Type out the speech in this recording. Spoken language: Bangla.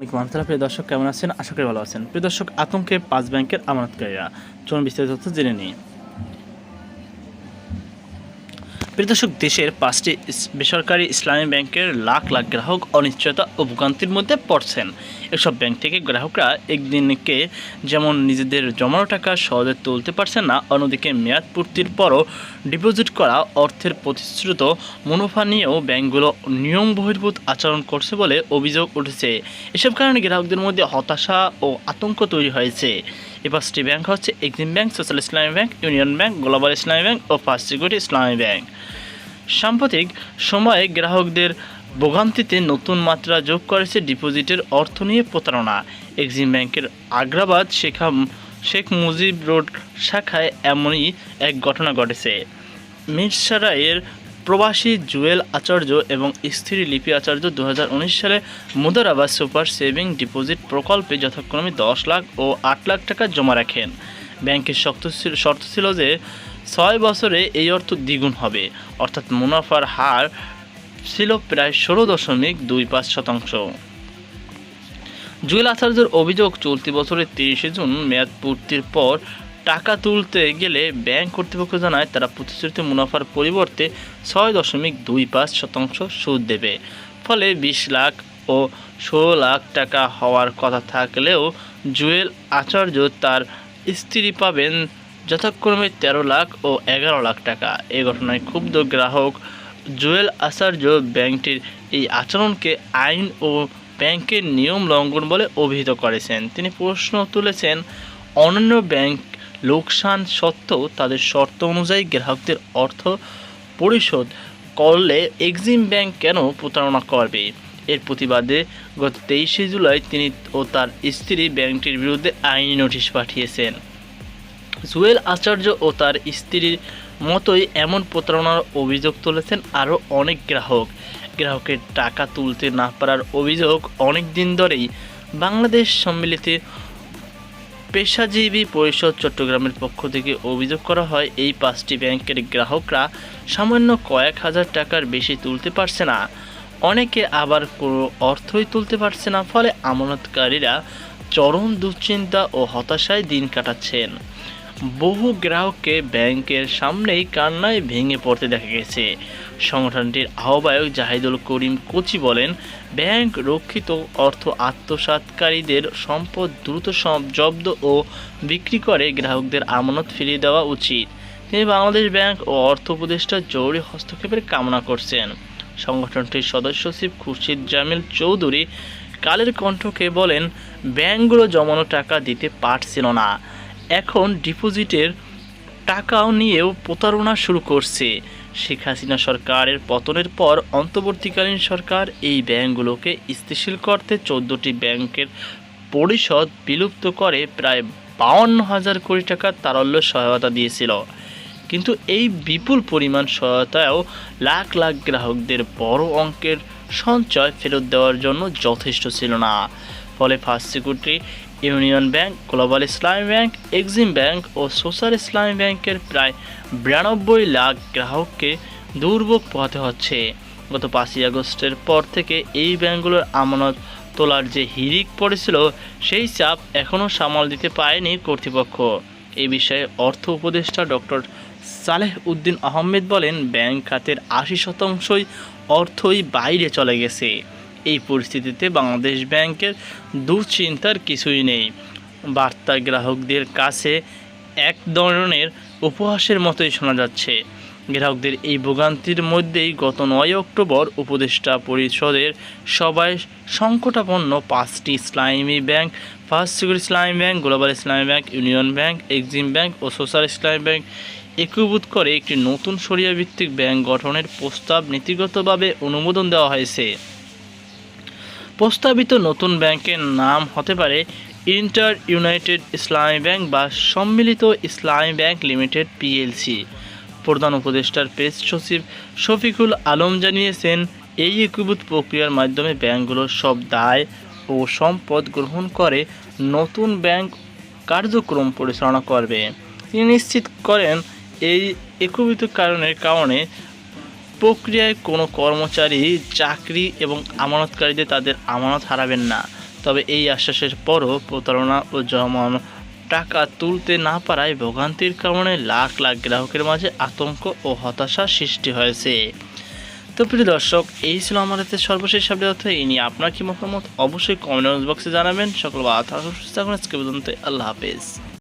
আসসালাম। প্রিয় দর্শক, কেমন আছেন? আশা করি ভালো আছেন। প্রিয় দর্শক, আতঙ্কে পাঁচ ব্যাংকের আমানতকারীরা। চলুন বিস্তারিত তথ্য জেনে নিই। প্রিয় দর্শক, দেশের পাঁচটি বেসরকারি ইসলামী ব্যাংকের লাখ লাখ গ্রাহক অনিশ্চয়তা ও ভোগান্তির মধ্যে পড়ছেন। এসব ব্যাংক থেকে গ্রাহকরা একদিনকে যেমন নিজেদের জমানো টাকা সহজে তুলতে পারছেন না, অন্যদিকে মেয়াদ পূর্তির পরও ডিপোজিট করা অর্থের প্রতিশ্রুত মুনাফা নিয়েও ব্যাংকগুলো নিয়ম বহির্ভূত আচরণ করছে বলে অভিযোগ উঠেছে। এসব কারণে গ্রাহকদের মধ্যে হতাশা ও আতঙ্ক তৈরি হয়েছে। এই পাঁচটি ব্যাংক হচ্ছে Exim Bank Social Islami Bank Union Bank Global Islami Bank ও ফার্স্ট সিকিউরিটি ইসলামী ব্যাংক সাম্প্রতিক সময়ে গ্রাহকদের ভোগান্তিতে নতুন মাত্রা যোগ করেছে ডিপোজিটের অর্থ নিয়ে প্রতারণা। এক্সিম ব্যাংকের আগ্রাবাদ শেখা শেখ মুজিব রোড শাখায় এমনই এক ঘটনা ঘটেছে। মিরসরাইয়ের প্রবাসী জুয়েল আচার্য এবং স্ত্রী লিপি আচার্য দু হাজার উনিশ সালে মুদারাবাদ সুপার সেভিং ডিপোজিট প্রকল্পে যথাক্রমে দশ লাখ ও আট লাখ টাকা জমা রাখেন। ব্যাংকের শর্ত ছিল যে ছয় বছরে এই অর্থ দ্বিগুণ হবে, অর্থাৎ মুনাফার হার ছিল প্রায় ষোলো দশমিক দুই পাঁচ শতাংশ। জুয়েল আচার্যের অভিযোগ, চলতি বছরের তিরিশে জুন মেয়াদ পূর্তির পর টাকা তুলতে গেলে ব্যাংক কর্তৃপক্ষ জানায় তারা প্রতিশ্রুতি মুনাফার পরিবর্তে ছয় দশমিক দুই পাঁচ শতাংশ সুদ দেবে। ফলে বিশ লাখ ও ষোলো লাখ টাকা হওয়ার কথা থাকলেও জুয়েল আচার্য তার স্ত্রী পাবেন যথাক্রমে তেরো লাখ ও এগারো লাখ টাকা। এ ঘটনায় ক্ষুব্ধ গ্রাহক জুয়েল আচার্য ব্যাংকটির এই আচরণকে আইন ও ব্যাংকের নিয়ম লঙ্ঘন বলে অভিহিত করেছেন। তিনি প্রশ্ন তুলেছেন, অন্যান্য ব্যাংক লোকসান সত্ত্বেও তাদের শর্ত অনুযায়ী গ্রাহকদের অর্থ পরিশোধ করলে এক্সিম ব্যাংক কেন প্রতারণা করবে? এর প্রতিবাদে গত তেইশে জুলাই তিনি ও তার স্ত্রী ব্যাংকটির বিরুদ্ধে আইনি নোটিশ পাঠিয়েছেন। জুয়েল আচার্য ও তার স্ত্রীর মতোই এমন প্রতারণার অভিযোগ তুলেছেন আরও অনেক গ্রাহক। গ্রাহকের টাকা তুলতে না পারার অভিযোগ অনেক দিন ধরেই বাংলাদেশ সম্মিলিত পেশাজীবী পরিষদ চট্টগ্রামের পক্ষ থেকে অভিযোগ করা হয়, এই পাঁচটি ব্যাংকের গ্রাহকরা সামান্য কয়েক হাজার টাকার বেশি তুলতে পারছে না। অনেকে আবার কোনো অর্থই তুলতে পারছে না, ফলে আমানতকারীরা চরম দুশ্চিন্তা ও হতাশায় দিন কাটাচ্ছেন। বহু গ্রাহককে ব্যাংকের সামনেই কান্নায় ভেঙে পড়তে দেখা গেছে। সংগঠনটির আহ্বায়ক জাহিদুল করিম কোচি বলেন, ব্যাংক রক্ষিত অর্থ আত্মসাৎকারীদের সম্পদ দ্রুত জব্দ ও বিক্রি করে গ্রাহকদের আমানত ফিরিয়ে দেওয়া উচিত। তিনি বাংলাদেশ ব্যাংক ও অর্থ উপদেষ্টার জরুরি হস্তক্ষেপের কামনা করছেন। সংগঠনটির সদস্য সচিব খুরশিদ জামিল চৌধুরী কালের কণ্ঠকে বলেন, ব্যাংকগুলো জমানো টাকা দিতে পারছিল না। এখন ডিপোজিটের টাকাও নিয়েও প্রতারণা শুরু করছে। শেখ হাসিনা সরকারের পতনের পর অন্তর্বর্তীকালীন সরকার এই ব্যাংকগুলোকে স্থিতিশীল করতে চোদ্দোটি ব্যাংকের পরিষদ বিলুপ্ত করে প্রায় বাউন্ন হাজার কোটি টাকা তারল্য সহায়তা দিয়েছিল। কিন্তু এই বিপুল পরিমাণ সহায়তাও লাখ লাখ গ্রাহকদের বড় অঙ্কের সঞ্চয় ফেরত দেওয়ার জন্য যথেষ্ট ছিল না। ফলে First Security, Union Bank, Global Islami Bank, Exim Bank ও সোশ্যাল ইসলামী ব্যাংকের প্রায় বিরানব্বই লাখ গ্রাহককে দুর্ভোগ পোহাতে হচ্ছে। গত পাঁচই আগস্টের পর থেকে এই ব্যাংকগুলোর আমানত তোলার যে হিরিক পড়েছিল, সেই চাপ এখনও সামাল দিতে পারেনি কর্তৃপক্ষ। এ বিষয়ে অর্থ উপদেষ্টা ডক্টর সালেহ উদ্দিন আহমেদ বলেন, ব্যাংক খাতের আশি শতাংশই অর্থই বাইরে চলে গেছে। এই পরিস্থিতিতে বাংলাদেশ ব্যাংকের দুশ্চিন্তার কিছুই নেই। বার্তা গ্রাহকদের কাছে এক ধরনের উপহাসের মতোই শোনা যাচ্ছে। গ্রাহকদের এই ভোগান্তির মধ্যেই গত নয় অক্টোবর উপদেষ্টা পরিষদের সবাই সংকটাপন্ন পাঁচটি Islami Bank, First Security Islami Bank, Global Islami Bank, Union Bank, Exim Bank ও সোশ্যাল ইসলামী ব্যাংক একীভূত করে একটি নতুন সরিয়া ভিত্তিক ব্যাংক গঠনের প্রস্তাব নীতিগতভাবে অনুমোদন দেওয়া হয়েছে। প্রস্তাবিত নতুন ব্যাংকের নাম হতে পারে ইন্টার ইউনাইটেড ইসলামী ব্যাংক বা সম্মিলিত ইসলামী ব্যাংক লিমিটেড পিএলসি। প্রধান উপদেষ্টার প্রেস সচিব শফিকুল আলম জানিয়েছেন, এই একীভূত প্রক্রিয়ার মাধ্যমে ব্যাংকগুলো সব দায় ও সম্পদ গ্রহণ করে নতুন ব্যাংক কার্যক্রম পরিচালনা করবে। তিনি নিশ্চিত করেন, এই একীভূত কারণের কারণে প্রক্রিয়ায় কোনো কর্মচারী চাকরি এবং আমানতকারীদের তাদের আমানত হারাবেন না। তবে এই আশ্বাসের পরও প্রতারণা ও জমানো টাকা তুলতে না পারায় ভোগান্তির কারণে লাখ লাখ গ্রাহকের মাঝে আতঙ্ক ও হতাশা সৃষ্টি হয়েছে। তো প্রিয় দর্শক, এই ছিল আমাদের সর্বশেষ আপডেট। অর্থ এই নিয়ে আপনার কি মতামত? অবশ্যই কমেন্ট বক্সে জানাবেন। সকল পর্যন্ত আল্লাহ হাফেজ।